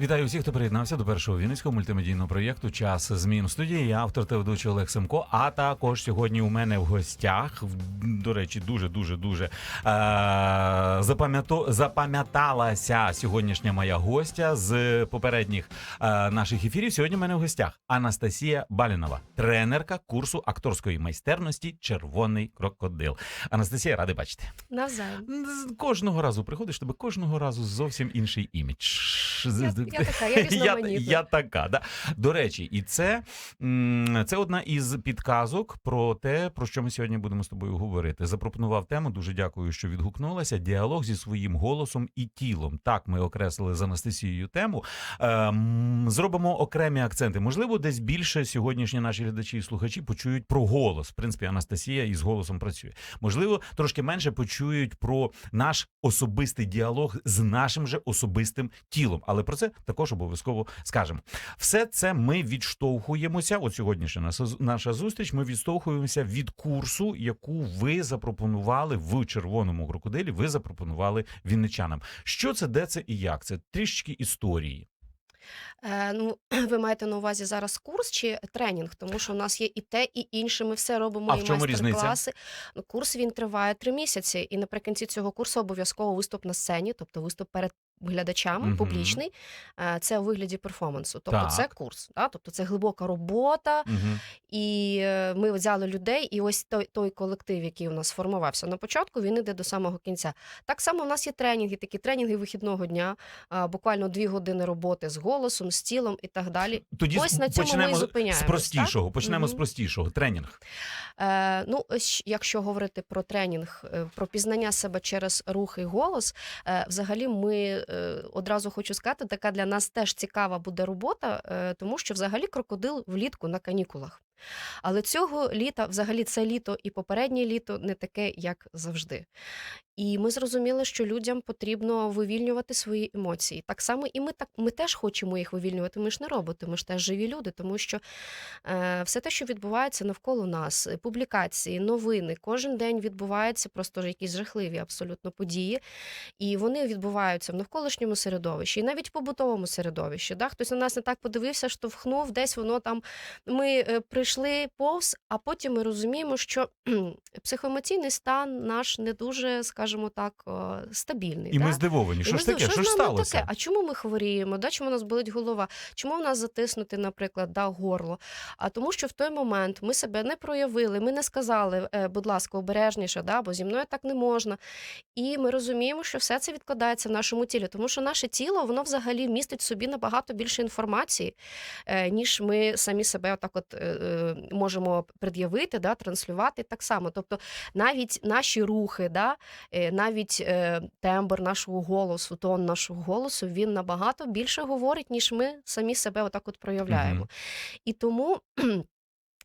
Вітаю всіх, хто приєднався до першого вінницького мультимедійного проєкту Час змін в студії. Я автор та ведучий Олег Семко. А також сьогодні у мене в гостях, в- до речі, дуже дуже дуже е- запам'ято- запам'яталася сьогоднішня моя гостя з попередніх е- наших ефірів. Сьогодні у мене в гостях Анастасія Балінова, тренерка курсу акторської майстерності Червоний крокодил. Анастасія, радий бачити. Навзаєм. Кожного разу приходиш, тебе кожного разу зовсім інший імідж. Я, я така, я різноманітна. я така. Да. До речі, і це, це одна із підказок про те, про що ми сьогодні будемо з тобою говорити. Запропонував тему. Дуже дякую, що відгукнулася. Діалог зі своїм голосом і тілом. Так, ми окреслили з Анастасією тему. Ем, зробимо окремі акценти. Можливо, десь більше сьогоднішні наші глядачі і слухачі почують про голос. В принципі, Анастасія із голосом працює. Можливо, трошки менше почують про наш особистий діалог з нашим же особистим тілом. Але про це також обов'язково скажемо. Все це ми відштовхуємося. От сьогоднішня наша, наша зустріч. Ми відштовхуємося від курсу, яку ви запропонували в червоному крокодилі. Ви запропонували вінничанам. Що це, де це і як? Це трішечки історії. Е, ну, ви маєте на увазі зараз курс чи тренінг, тому що у нас є і те, і інше. Ми все робимо А і майстер-класи. Ну, курс він триває три місяці, і наприкінці цього курсу обов'язково виступ на сцені, тобто виступ перед глядачами, Мгм. публічний. Е, Це у вигляді перформансу. Тобто, Так. це курс, да? тобто це глибока робота. Угу. І е, ми взяли людей, і ось той, той колектив, який у нас сформувався на початку, він іде до самого кінця. Так само у нас є тренінги, такі тренінги вихідного дня, буквально дві години роботи з голосом, з тілом і так далі. Тоді Ось на цьому ми почнемо з простішого. Почнемо з простішого. Тренінг. Е, ну, ось якщо говорити про тренінг, е, про пізнання себе через рух і голос, е, взагалі ми е, одразу хочу сказати, така для нас теж цікава буде робота, е, тому що взагалі крокодил влітку на канікулах. Але цього літа, взагалі, це літо і попереднє літо не таке, як завжди. І ми зрозуміли, що людям потрібно вивільнювати свої емоції. Так само і ми так ми теж хочемо їх вивільнювати. Ми ж не роботи, ми ж теж живі люди, тому що е, все те, що відбувається навколо нас, е, публікації, новини, кожен день відбуваються просто якісь жахливі абсолютно події, і вони відбуваються в навколишньому середовищі, і навіть в побутовому середовищі. Да? Хтось на нас не так подивився, штовхнув, десь воно там. Ми е, прийшли повз, а потім ми розуміємо, що психоемоційний стан наш не дуже, скажімо так, е, стабільний. І да? ми здивовані. І Що ми ж таке? Що ж сталося? Таке? А чому ми хворіємо? Да? Чому у нас болить голова? Чому в нас затиснути, наприклад, да, горло? А тому, що в той момент ми себе не проявили, ми не сказали, е, будь ласка, обережніше, да, бо зі мною так не можна. І ми розуміємо, що все це відкладається в нашому тілі, тому що наше тіло воно взагалі містить в собі набагато більше інформації, е, ніж ми самі себе отак от можемо пред'явити, да, транслювати так само. Тобто навіть наші рухи, да, навіть е, тембр нашого голосу, тон нашого голосу, він набагато більше говорить, ніж ми самі себе отак от проявляємо. Мгм. І тому.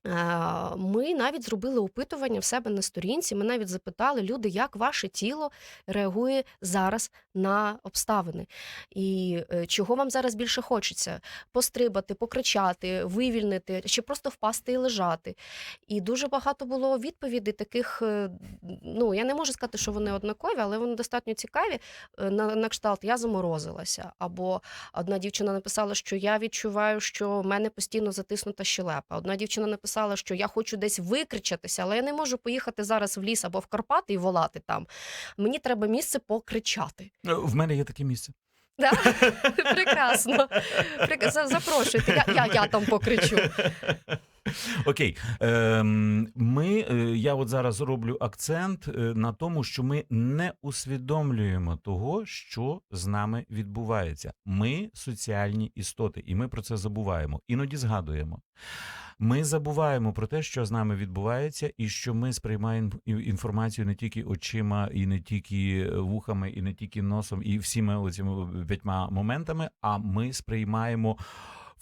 Е, Ми навіть зробили опитування в себе на сторінці. Ми навіть запитали люди, як ваше тіло реагує зараз на обставини, і е, чого вам зараз більше хочеться: пострибати, покричати, вивільнити, чи просто впасти і лежати. І дуже багато було відповідей таких. е, Ну я не можу сказати, що вони однакові, але вони достатньо цікаві. На, на кшталт я заморозилася. Або одна дівчина написала, що я відчуваю, що в мене постійно затиснута щелепа. Одна дівчина написала, що я хочу десь викричатися, але я не можу поїхати зараз в ліс або в Карпати і волати там. Мені треба місце покричати. Е, В мене є таке місце. Да? Прекрасно. Запрошуйте. Я, я, я там покричу. Окей, ем, ми, е, я от зараз роблю акцент е, на тому, що ми не усвідомлюємо того, що з нами відбувається. Ми соціальні істоти, і ми про це забуваємо. Іноді згадуємо. Ми забуваємо про те, що з нами відбувається, і що ми сприймаємо інформацію не тільки очима, і не тільки е, вухами, і не тільки носом, і всіма цими п'ятьма моментами, а ми сприймаємо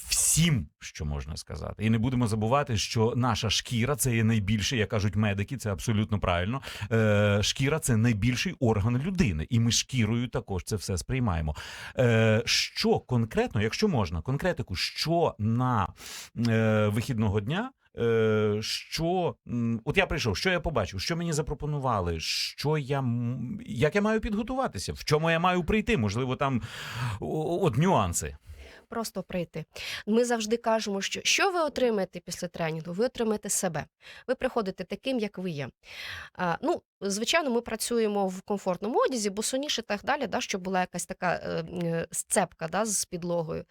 всім, що можна сказати. І не будемо забувати, що наша шкіра це є найбільше, як кажуть медики, це абсолютно правильно. Е, шкіра це найбільший орган людини, і ми шкірою також це все сприймаємо. Е, що конкретно, якщо можна, конкретику, що на е, вихідного дня. Е, що от я прийшов, що я побачив, що мені запропонували, що я як я маю підготуватися, в чому я маю прийти? Можливо, там от нюанси. Просто прийти. Ми завжди кажемо, що що ви отримаєте після тренінгу? Ви отримаєте себе. Ви приходите таким, як ви є. А, ну, звичайно, ми працюємо в комфортному одязі, босоніше і так далі, да, щоб була якась така е, е, сцепка да, з підлогою.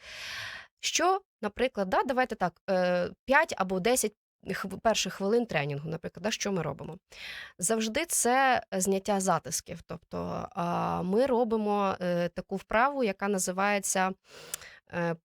Що, наприклад, да, давайте так, е, 5 або 10 перших хвилин тренінгу, наприклад, да, що ми робимо? Завжди це зняття затисків. Тобто ми робимо е, таку вправу, яка називається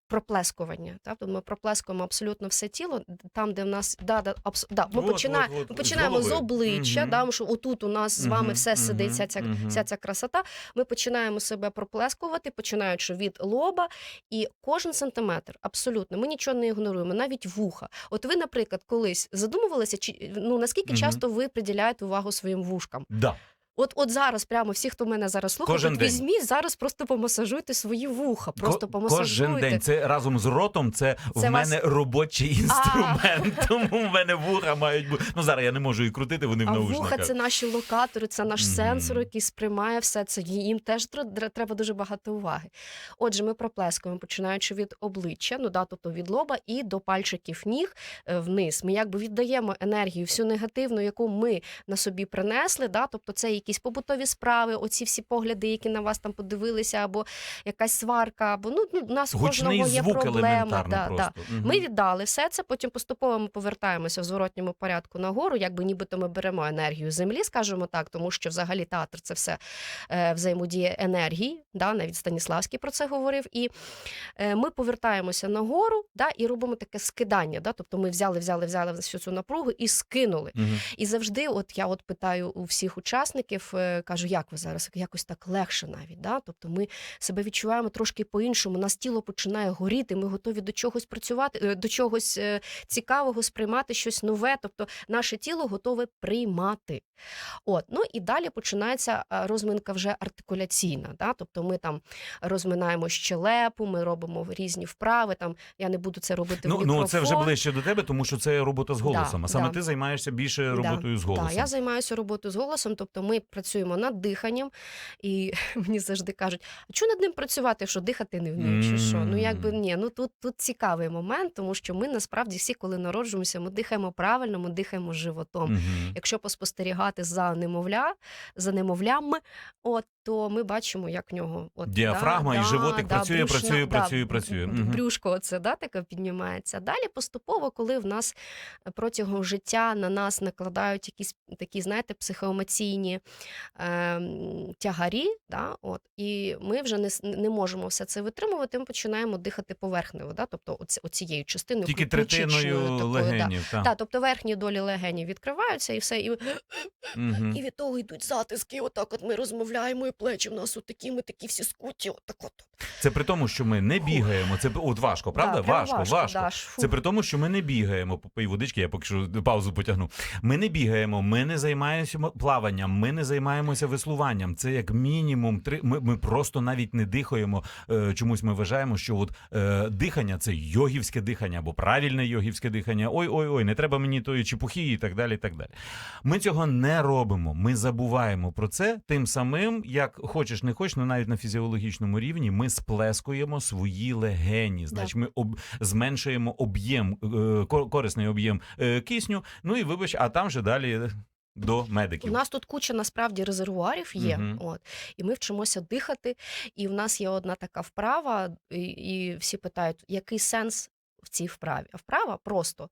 проплескування. Так? Тобто ми проплескуємо абсолютно все тіло, там, де в нас да, да, абс... да, ми, От, почина... от, от, ми з починаємо з, голови. обличчя, Мгм. да, що отут у нас з вами все сидить, вся ця, мгм. вся ця красота. Ми починаємо себе проплескувати, починаючи від лоба, і кожен сантиметр, абсолютно, ми нічого не ігноруємо, навіть вуха. От ви, наприклад, колись задумувалися, чи ну наскільки Мгм. часто ви приділяєте увагу своїм вушкам? Да. От, от зараз, прямо всі, хто мене зараз слухає, Кожен от день. візьміть зараз, просто помасажуйте свої вуха. Просто Ко- помасажуйте. Кожен день. Це разом з ротом. Це, Це в вас- мене робочий інструмент. Тому в мене вуха мають бути. Ну зараз я не можу і крутити, вони в А наушниках. вуха це наші локатори, це наш Мгм. сенсор, який сприймає все це. Їм теж тр- др- треба дуже багато уваги. Отже, ми проплескуємо, починаючи від обличчя, ну да, тобто від лоба і до пальчиків ніг е, вниз. Ми якби віддаємо енергію, всю негативну, яку ми на собі принесли. Да, тобто це якісь побутові справи, оці всі погляди, які на вас там подивилися, або якась сварка, або ну, ну у нас у кожного є звук проблема. Да, да. Мгм. Ми віддали все це, потім поступово ми повертаємося в зворотньому порядку нагору, якби нібито ми беремо енергію землі, скажімо так, тому що взагалі театр це все е, взаємодія енергії. Да, навіть Станіславський про це говорив. І е, ми повертаємося нагору да, і робимо таке скидання. Да, тобто ми взяли, взяли, взяли всю цю напругу і скинули. Мгм. І завжди, от я от питаю у всіх учасників, е, кажу, як ви зараз? Якось так легше навіть. Да? Тобто ми себе відчуваємо трошки по-іншому, нас тіло починає горіти, ми готові до чогось працювати, е, до чогось е, цікавого, сприймати щось нове. Тобто наше тіло готове приймати. От, ну і далі починається розминка вже артикуляційна. Да? Тобто ми там розминаємо щелепу, ми робимо різні вправи. Там я не буду це робити в Ну, мікрофон. ну це вже ближче до тебе, тому що це робота з голосом. Да, а саме да. ти займаєшся більше роботою з голосом. Так, я займаюся роботою з голосом, тобто ми працюємо над диханням, і мені завжди кажуть, а чого над ним працювати, що дихати не вмію, чи що? Ну якби ні, ну тут, тут цікавий момент, тому що ми насправді всі, коли народжуємося, ми дихаємо правильно, ми дихаємо животом. Якщо поспостерігати за немовля, за немовлями, от то ми бачимо, як в нього от Діафрагма і животик працює, працює, працює, працює. б- Брюшко, оце да, таке піднімається. Далі поступово, коли в нас е, протягом життя на нас накладають якісь такі, знаєте, психоемоційні ем, тягарі, да, от, і ми вже не, не можемо все це витримувати, ми починаємо дихати поверхнево, да, тобто оці, оцією частиною Тільки третиною такою, Да. легенів. та. Тобто верхні долі легенів відкриваються і все, і, Мгм. і від того йдуть затиски. Отак от ми розмовляємо, і плечі в нас отакі, ми такі всі скуті, отак от. Це при тому, що ми не бігаємо. Це от важко, правда? Да, прям важко, важко. да, Це при тому, що ми не бігаємо. Попий водички, я поки що паузу потягну. Ми не бігаємо, ми не займаємося плаванням, ми не займаємося веслуванням. Це як мінімум три. Ми, ми просто навіть не дихаємо. Е, Чомусь ми вважаємо, що от е, дихання це йогівське дихання або правильне йогівське дихання. Ой, ой, ой, не треба мені тої чепухи і так далі. І так далі. Ми цього не робимо. Ми забуваємо про це. Тим самим, як хочеш, не хочеш, ну навіть на фізіологічному рівні, ми сплескуємо свої легені. Значить, ми об... зменшуємо об'єм, е, корисний об'єм е, кисню. Ну і вибач, а там же далі до медиків У нас тут куча насправді резервуарів є. Мгм. От і ми вчимося дихати. І в нас є одна така вправа, і, і всі питають, який сенс в цій вправі? А вправа просто.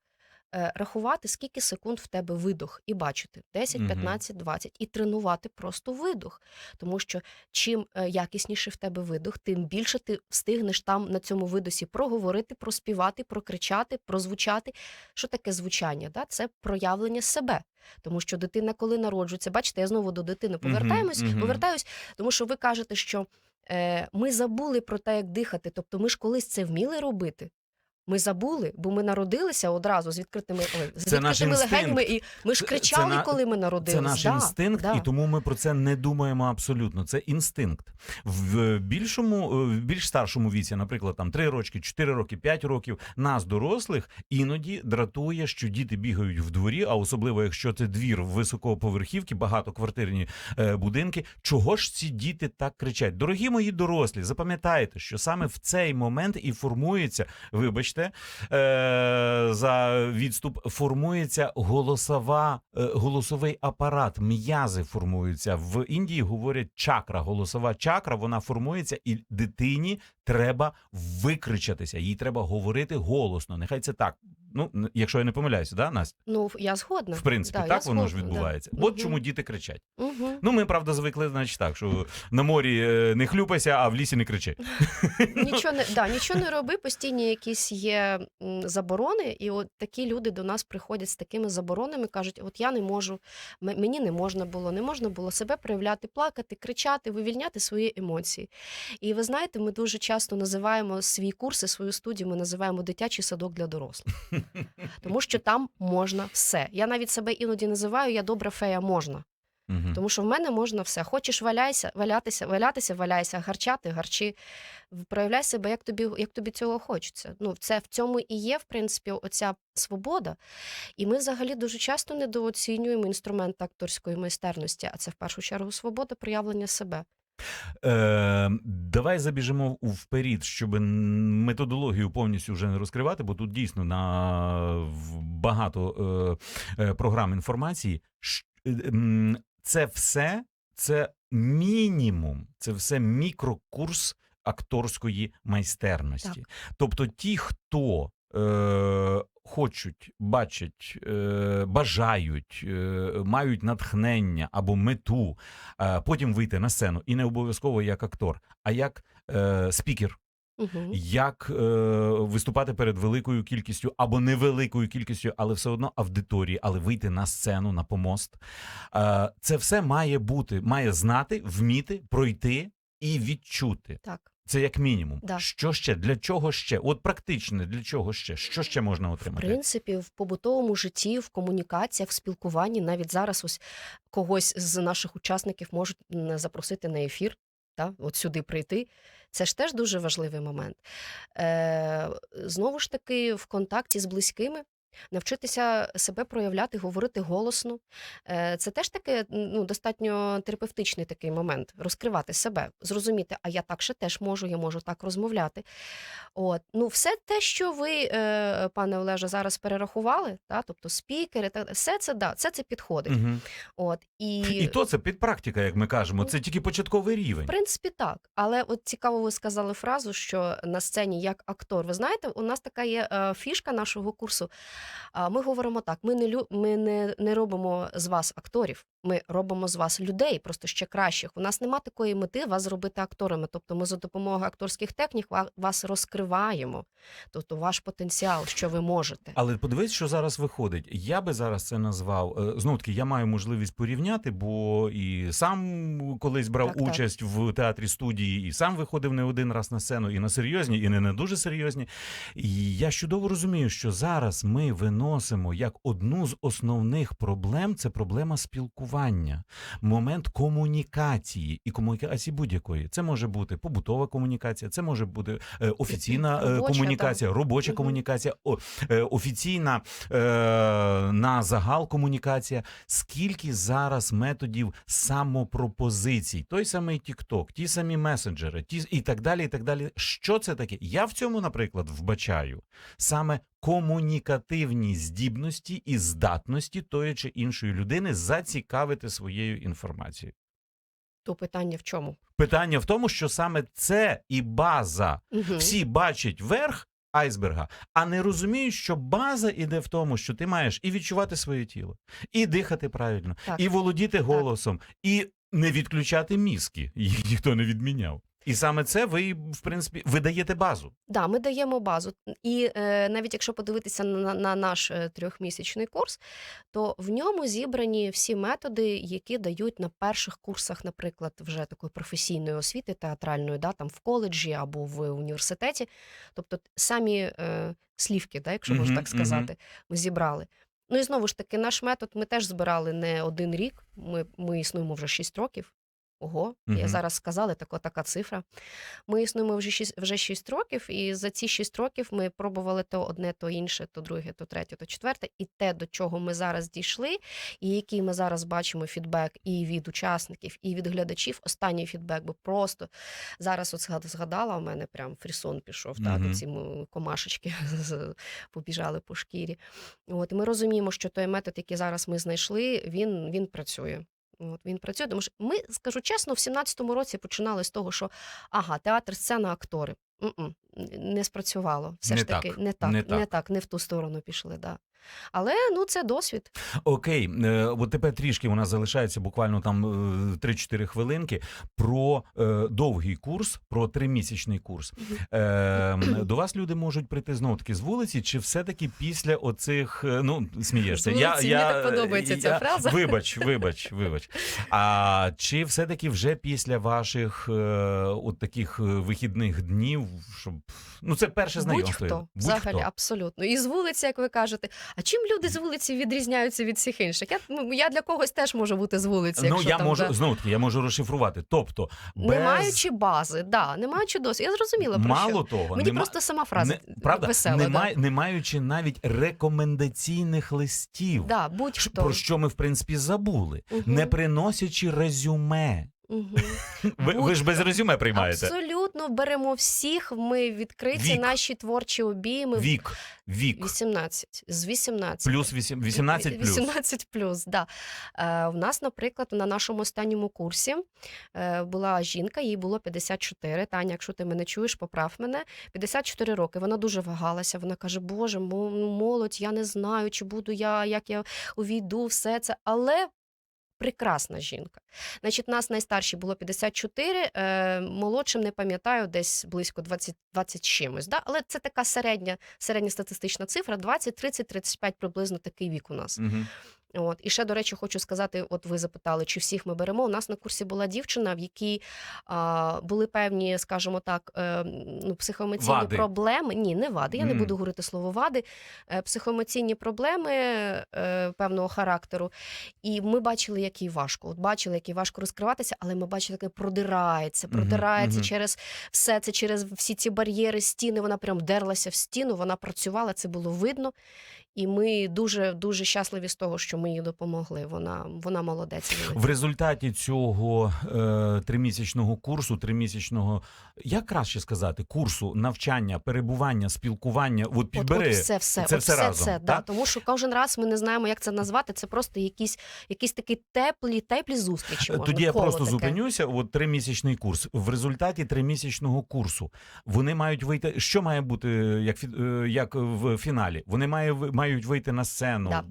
Е, Рахувати, скільки секунд в тебе видох, і бачити 10, Мгм. 15, 20, і тренувати просто видох. Тому що чим е, якісніше в тебе видох, тим більше ти встигнеш там на цьому видосі проговорити, проспівати, прокричати, прозвучати. Що таке звучання? Да? Це проявлення себе. Тому що дитина, коли народжується, бачите, я знову до дитини повертаємось, повертаюсь, тому що ви кажете, що е, ми забули про те, як дихати. Тобто ми ж колись це вміли робити. Ми забули, бо ми народилися одразу з відкритими, ой, з Це відкритими легенями, і ми ж кричали, це коли ми народилися. Це наш інстинкт, да. і тому ми про це не думаємо абсолютно. Це інстинкт. В більшому, е, в більш старшому віці, наприклад, там 3 роки, 4 роки, 5 років, нас, дорослих, іноді дратує, що діти бігають в дворі, а особливо якщо це двір високоповерхівки, багатоквартирні е, будинки. Чого ж ці діти так кричать? Дорогі мої дорослі, запам'ятайте, що саме в цей момент і формується, вибачте, е, за відступ, формується голосова, е, голосовий апарат, м'язи формуються. В Індії говорять чакра, голосова чакра, вона формується, і дитині треба викричатися, їй треба говорити голосно. Нехай це так. Ну, якщо я не помиляюся, да, Настя? Ну, я згодна. В принципі, Да, так воно ж згодна, да. відбувається. От Мгм. чому діти кричать. Угу. Ну, ми правда звикли, значить, так, що на морі е, не хлюпайся, а в лісі не кричи. Нічого не да, нічого не роби, постійні якісь є заборони, і от такі люди до нас приходять з такими заборонами, кажуть: от я не можу, мені не можна було, не можна було себе проявляти, плакати, кричати, вивільняти свої емоції. І ви знаєте, ми дуже часто називаємо свій курс і свою студію, ми називаємо дитячий садок для дорослих, тому що там можна все. Я навіть себе іноді називаю я добра фея можна. Мгм. Тому що в мене можна все. Хочеш валяйся, валятися, валятися, валяйся, гарчати, гарчи. Проявляй себе, як тобі, як тобі цього хочеться. Ну, це в цьому і є, в принципі, оця свобода. І ми взагалі дуже часто недооцінюємо інструмент акторської майстерності, а це в першу чергу свобода проявлення себе. Е, давай забіжимо вперед, щоб методологію повністю вже не розкривати, бо тут дійсно на багато е, е, програм інформації. Е, Це все це мінімум, це все мікрокурс акторської майстерності. Тобто, ті, хто е, хочуть, бачать, е, бажають, е, мають натхнення або мету е, потім вийти на сцену, і не обов'язково як актор, а як е, спікер, Угу. як е, виступати перед великою кількістю або невеликою кількістю, але все одно аудиторії, але вийти на сцену, на помост. Е, це все має бути, має знати, вміти, пройти і відчути. Так. Це як мінімум. Да. Що ще? Для чого ще? От практичне, для чого ще? Що ще можна отримати? В принципі, в побутовому житті, в комунікаціях, в спілкуванні, навіть зараз ось когось з наших учасників можуть запросити на ефір, та, от сюди прийти. Це ж теж дуже важливий момент. Е, знову ж таки, в контакті з близькими. Навчитися себе проявляти, говорити голосно. Е, Це теж таке ну, достатньо терапевтичний такий момент розкривати себе, зрозуміти, а я так ще теж можу, я можу так розмовляти. От. Ну, все те, що ви, е, пане Олеже, зараз перерахували, та, тобто спікери, та, все це да, це, це підходить. Угу. От, і, І то це підпрактика, як ми кажемо. Це тільки початковий рівень. в принципі, так. Але от цікаво, ви сказали фразу, що на сцені як актор. Ви знаєте, у нас така є е, фішка нашого курсу. Ми говоримо так: ми не лю- ми не, не робимо з вас акторів. Ми робимо з вас людей, просто ще кращих. У нас нема такої мети вас зробити акторами. Тобто, ми за допомогою акторських технік вас розкриваємо. Тобто, ваш потенціал, що ви можете. Але подивись, що зараз виходить. Я би зараз це назвав. Знову таки, я маю можливість порівняти, бо і сам колись брав Так, так. участь в театрі студії, і сам виходив не один раз на сцену, і на серйозні, і не на дуже серйозні. І я чудово розумію, що зараз ми виносимо як одну з основних проблем це проблема спілкування, момент комунікації і комунікації будь-якої. Це може бути побутова комунікація, це може бути е, офіційна е, Робоча, комунікація, робоча Мгм. комунікація, е, офіційна на загал комунікація. Скільки зараз методів самопропозицій? Той самий TikTok, ті самі месенджери, ті і так далі. І так далі. Що це таке? Я в цьому, наприклад, вбачаю саме комунікативні здібності і здатності тої чи іншої людини зацікавити своєю інформацією. То питання в чому? Питання в тому, що саме це і база. Мгм. Всі бачать верх айсберга, а не розуміють, що база іде в тому, що ти маєш і відчувати своє тіло, і дихати правильно, Так. і володіти голосом, і не відключати мізки. Їх ніхто не відміняв. І саме це ви, в принципі, ви даєте базу. Да, ми даємо базу. І е, навіть якщо подивитися на, на наш е, трьохмісячний курс, то в ньому зібрані всі методи, які дають на перших курсах, наприклад, вже такої професійної освіти театральної, да, там в коледжі або в університеті. Тобто самі е, слівки, да, якщо можна так сказати, ми зібрали. Ну і знову ж таки, наш метод ми теж збирали не один рік. Ми, ми існуємо вже 6 років. Ого, я зараз сказала, така, така цифра. Ми існуємо вже 6, вже 6 років, і за ці 6 років ми пробували то одне, то інше, то друге, то третє, то четверте. І те, до чого ми зараз дійшли, і який ми зараз бачимо фідбек і від учасників, і від глядачів. Останній фідбек, бо просто зараз от згад- згадала, у мене прям фрісон пішов, так, ці комашечки побіжали по шкірі. От, і ми розуміємо, що той метод, який зараз ми знайшли, він, він працює. От він працює, тому що ми скажу чесно, в 17-му році починали з того, що ага, театр, сцена, актори. М-м, не спрацювало. Все Не ж таки, так, не так, не так, не в ту сторону пішли. Да. Але ну це досвід. Окей, е, от тепер трішки у нас залишається буквально там е, 3-4 хвилинки про е, довгий курс, про тримісячний курс. Е, до вас люди можуть прийти знову таки з вулиці, чи все-таки після оцих, е, ну смієшся. З вулиці, мені так подобається ця фраза. Вибач, вибач, вибач. А чи все-таки вже після ваших е, от таких е, вихідних днів, щоб ну це перше знайомство? Будь-хто, взагалі, абсолютно. І з вулиці, як ви кажете, а чим люди з вулиці відрізняються від всіх інших? Я, ну, я для когось теж можу бути з вулиці. Ну якщо я там, можу да. знову таки, я можу розшифрувати. Тобто, без... Не маючи бази, да, не маючи досвіду. Я зрозуміла про мало що. того, Мені нема- просто сама фраза не, правда, весела. не, да. май- не маючи навіть рекомендаційних листів. Да, будь-хто. Про що ми в принципі забули, Мгм. не приносячи резюме. Мгм. Ви, ви ж без резюме приймаєте. Абсолютно беремо всіх. Ми відкриті Вік. наші творчі обійми. Вік, вік, 18, з 18. плюс вісім- 18 плюс. 18 плюс, да. Е, у нас, наприклад, на нашому останньому курсі е, була жінка, їй було 54. Таня, якщо ти мене чуєш, поправ мене. 54 роки. Вона дуже вагалася. Вона каже: Боже, мо- молодь, я не знаю, чи буду я, як я увійду, все це. Але прекрасна жінка. Значить, нас найстарші було 54, е, молодшим не пам'ятаю, десь близько 20, 20 чимось. Да? Але це така середня, середня статистична цифра: 20, 30, 35 приблизно такий вік у нас. Мгм. От і ще до речі, хочу сказати: от ви запитали, чи всіх ми беремо. У нас на курсі була дівчина, в якій а, були певні, скажімо так, е, ну, психоемоційні Вади. проблеми. Ні, не вади. Я не буду говорити слово вади. Е, психоемоційні проблеми е, певного характеру. І ми бачили, як їй важко. От бачили, як їй важко розкриватися, але ми бачили, як продирається, продирається мгм. через все це, через всі ці бар'єри, стіни. Вона прям дерлася в стіну, вона працювала, це було видно. І ми дуже дуже щасливі з того, що ми їй допомогли. Вона вона молодець. В результаті цього е, тримісячного курсу, тримісячного, як краще сказати, курсу навчання, перебування, спілкування, от От, підбери. от все, все, це от все все, разом, це, да, тому що кожен раз ми не знаємо, як це назвати. Це просто якісь, якісь такі теплі, теплі зустрічі. Можна, Тоді я просто таке. зупинюся. От тримісячний курс. В результаті тримісячного курсу вони мають вийти. Що має бути як фі- е, як в фіналі? Вони має, мають вийти на сцену. Да. Так,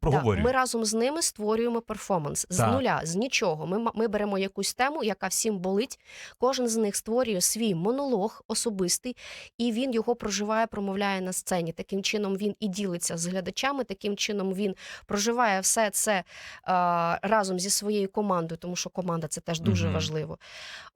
Проговорюй. Ми разом з ними створюємо перформанс з Так. нуля, з нічого. Ми, ми беремо якусь тему, яка всім болить. Кожен з них створює свій монолог особистий, і він його проживає, промовляє на сцені. Таким чином він і ділиться з глядачами. Таким чином він проживає все це а, разом зі своєю командою, тому що команда це теж дуже Мгм. важливо.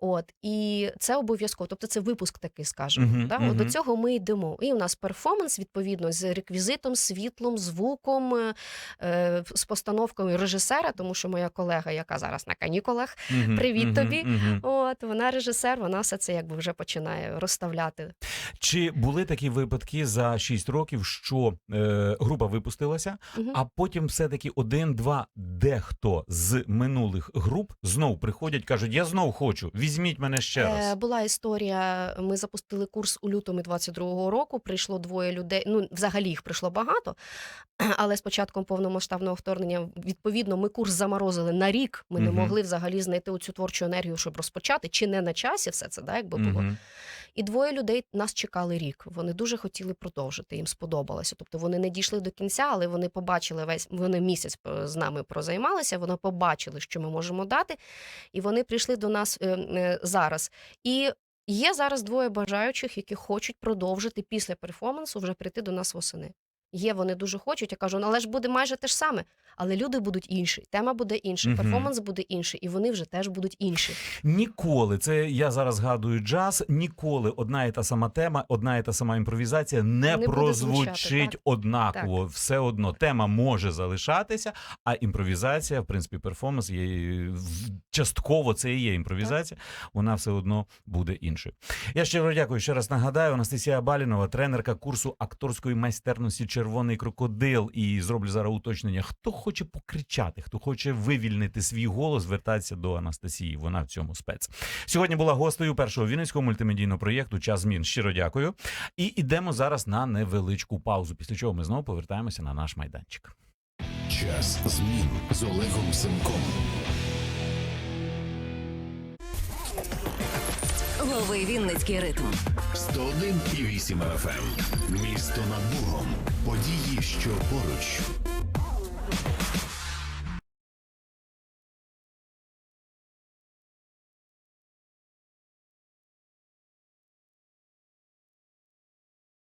От і це обов'язково. Тобто це випуск такий, скажімо. Мгм, так? От До цього ми йдемо. І у нас перформанс відповідно з реквізитом, світлом, звуком, е, е, з постановкою режисера, тому що моя колега, яка зараз на канікулах, Мгм, привіт мгм, тобі. мгм. от вона режисер, вона все це якби вже починає розставляти. Чи були такі випадки за 6 років, що е, група випустилася, Мгм. а потім все-таки один-два дехто з минулих груп знов приходять, кажуть: я знов хочу, візьміть мене ще Е, раз. Була історія. Ми запустили курс у лютому 22-го року. Прийшло двоє людей. Ну, взагалі їх прийшло багато, але з початком повномасштабного повномасштабного вторгнення. Відповідно, ми курс заморозили на рік. Ми не могли взагалі знайти оцю творчу енергію, щоб розпочати, чи не на часі все це, да, якби було. Мгм. І двоє людей нас чекали рік. Вони дуже хотіли продовжити. Їм сподобалося. Тобто вони не дійшли до кінця, але вони побачили весь. Вони місяць е, з нами прозаймалися. Вони побачили, що ми можемо дати, і вони прийшли до нас е, е, зараз. І є зараз двоє бажаючих, які хочуть продовжити після перформансу вже прийти до нас восени. Є, вони дуже хочуть. Я кажу, «Ну, але ж буде майже те ж саме. Але люди будуть інші, тема буде інша, Мгм. перформанс буде інший, і вони вже теж будуть інші. Ніколи це я зараз згадую джаз. Ніколи одна і та сама тема, одна і та сама імпровізація не, Не прозвучить звучати, так. однаково. Все одно тема може залишатися, а імпровізація, в принципі, перформанс є частково це і є імпровізація. Вона все одно буде іншою. Я щиро дякую. Ще раз нагадаю, Анастасія Балінова, тренерка курсу акторської майстерності Червоний крокодил. І зроблю зараз уточнення. Хто хоче покричати, хто хоче вивільнити свій голос, звертатися до Анастасії. Вона в цьому спец. Сьогодні була гостею першого вінницького мультимедійного проєкту Час змін. Щиро дякую. І йдемо зараз на невеличку паузу. Після чого ми знову повертаємося на наш майданчик. Час змін з Олегом Семком. Лови Вінницький ритм. 101,8 FM. Місто над Богом. Події, що поруч.